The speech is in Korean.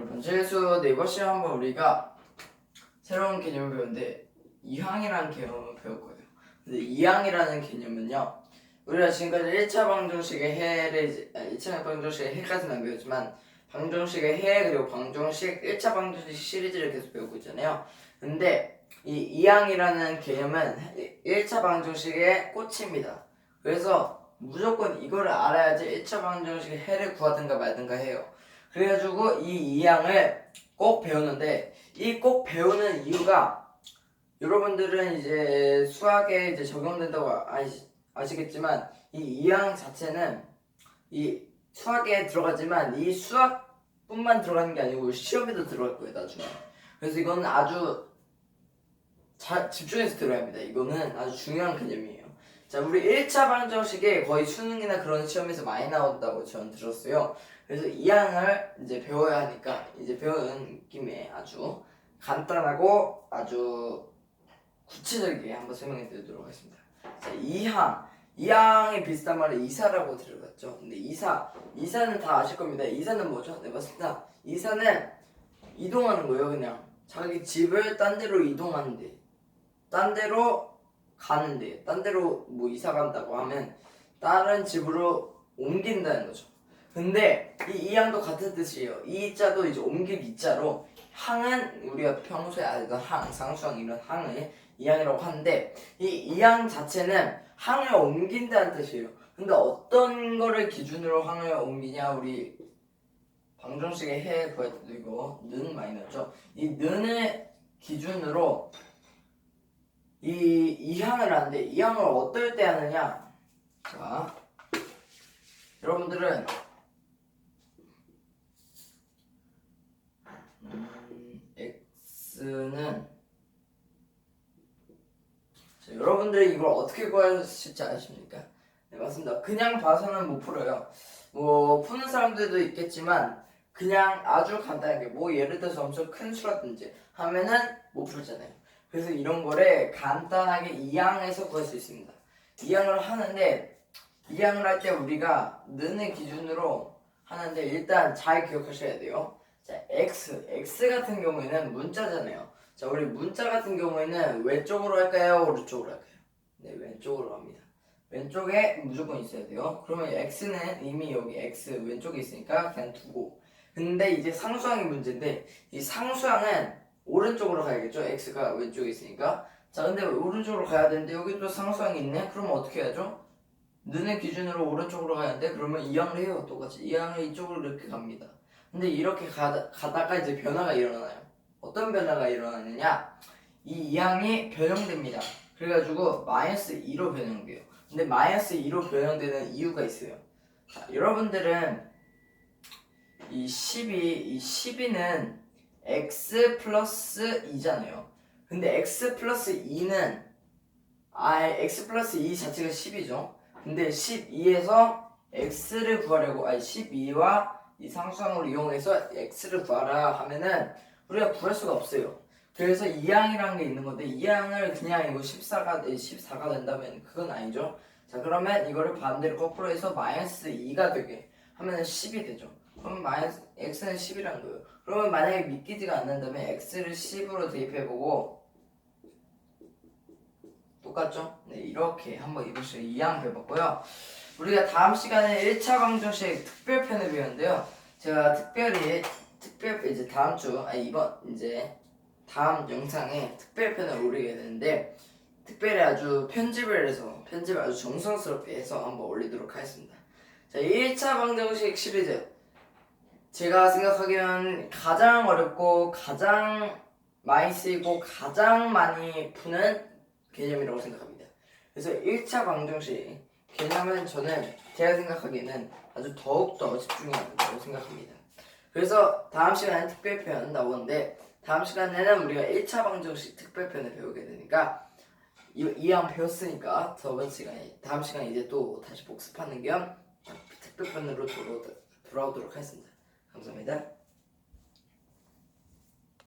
여러분 재수 네이버 시험 한번 우리가 새로운 개념을 배웠는데 이항이라는 개념을 배웠거든요. 근데 이항이라는 개념은요. 우리가 지금까지 1차 방정식의 해를 이제- 아니, 1차 방정식의 해까지는 안 배웠지만 방정식의 해 그리고 방정식 1차 방정식 시리즈를 계속 배우고 있잖아요. 근데 이 이항이라는 개념은 1차 방정식의 꽃입니다. 그래서 무조건 이거를 알아야지 1차 방정식의 해를 구하든가 말든가 해요. 그래가지고 이 이항을 꼭 배우는데 이 꼭 배우는 이유가 여러분들은 이제 수학에 이제 적용된다고 아시, 아시겠지만 이 이항 자체는 이 수학에 들어가지만 이 수학뿐만 들어가는 게 아니고 시험에도 들어갈 거예요 나중에. 그래서 이거는 아주 잘 집중해서 들어야 합니다. 이거는 아주 중요한 개념이에요. 자 우리 1차 방정식에 거의 수능이나 그런 시험에서 많이 나온다고 저는 들었어요 그래서 이항을 이제 배워야 하니까 이제 배우는 김에 아주 간단하고 아주 구체적이게 한번 설명해 드리도록 하겠습니다. 자, 이항. 이항에 비슷한 말을 이사라고 들어봤죠. 근데 이사. 이사는 다 아실 겁니다. 이사는 뭐죠? 네, 맞습니다. 이사는 이동하는 거예요, 그냥. 자기 집을 딴 데로 이동하는데. 딴 데로 가는데. 딴 데로 뭐 이사 간다고 하면 다른 집으로 옮긴다는 거죠. 근데 이 이항도 같은 뜻이에요. 이 자도 이제 옮길 이 자로 항은 우리가 평소에 알던 항, 상수항 이런 항을 이항이라고 하는데 이 이항 자체는 항을 옮긴다는 뜻이에요. 근데 어떤 거를 기준으로 항을 옮기냐 우리 방정식의 해 이거 는 많이 넣었죠. 이 는을 기준으로 이 이항을 하는데 이항을 어떨 때 하느냐? 자, 여러분들은 음, x는 자, 여러분들이 이걸 어떻게 구하실지 아십니까? 네 맞습니다. 그냥 봐서는 못 풀어요. 뭐 푸는 사람들도 있겠지만 그냥 아주 간단하게 뭐 예를 들어서 엄청 큰 수라든지 하면은 못 풀잖아요. 그래서 이런 거를 간단하게 이항해서 구할 수 있습니다. 이항을 하는데 이항을 할 때 우리가 는의 기준으로 하는데 일단 잘 기억하셔야 돼요. 자, x, x 같은 경우에는 문자잖아요. 자, 우리 문자 같은 경우에는 왼쪽으로 할까요? 오른쪽으로 할까요? 네, 왼쪽으로 합니다. 왼쪽에 무조건 있어야 돼요. 그러면 x는 이미 여기 x 왼쪽에 있으니까 그냥 두고. 근데 이제 상수항이 문제인데 이 상수항은 오른쪽으로 가야겠죠? x가 왼쪽에 있으니까. 자, 근데 오른쪽으로 가야 되는데 여기 또 상수항이 있네? 그러면 어떻게 해야죠? 눈의 기준으로 오른쪽으로 가는데 그러면 이항을 해요. 똑같이 이항을 이쪽으로 이렇게 갑니다. 근데 이렇게 가다, 가다가 이제 변화가 일어나요. 어떤 변화가 일어나느냐? 이 이항이 변형됩니다. 그래가지고 마이너스 2로 변형돼요. 근데 마이너스 2로 변형되는 이유가 있어요. 자, 여러분들은 이 12, 이 12는 x 플러스 2잖아요. 근데 x 플러스 2는 아, x 플러스 2 자체가 10이죠. 근데 12에서 x를 구하려고 아니 12와 이 상수항을 이용해서 x를 구하라 하면은 우리가 구할 수가 없어요. 그래서 이항이라는 게 있는 건데 이항을 그냥 이거 14가 14가 된다면 그건 아니죠. 자 그러면 이거를 반대로 거꾸로 해서 마이너스 2가 되게 하면은 10이 되죠. 그럼 마이너스 x는 10이란 거예요. 그러면 만약에 믿기지가 않는다면 x를 10으로 대입해보고 똑같죠? 네 이렇게 한번 이것을 이항 배웠고요. 우리가 다음 시간에 1차 방정식 특별편을 배웠는데요. 제가 특별히 특별 이제 다음 주 아니 이번 이제 다음 영상에 특별편을 올리게 되는데 특별히 아주 편집을 해서 편집을 아주 정성스럽게 해서 한번 올리도록 하겠습니다. 자, 1차 방정식 시리즈 제가 생각하기엔 가장 어렵고 가장 많이 쓰이고 가장 많이 푸는 개념이라고 생각합니다. 그래서 1차 방정식 개념은 저는 제가 생각하기에는 아주 더욱더 집중해야 된다고 생각합니다. 그래서 다음 시간에 특별편 나오는데 다음 시간에는 우리가 1차 방정식 특별편을 배우게 되니까 이, 이왕 배웠으니까 저번 시간에 다음 시간에 이제 또 다시 복습하는 겸 특별편으로 돌아오, 돌아오도록 하겠습니다. 감사합니다.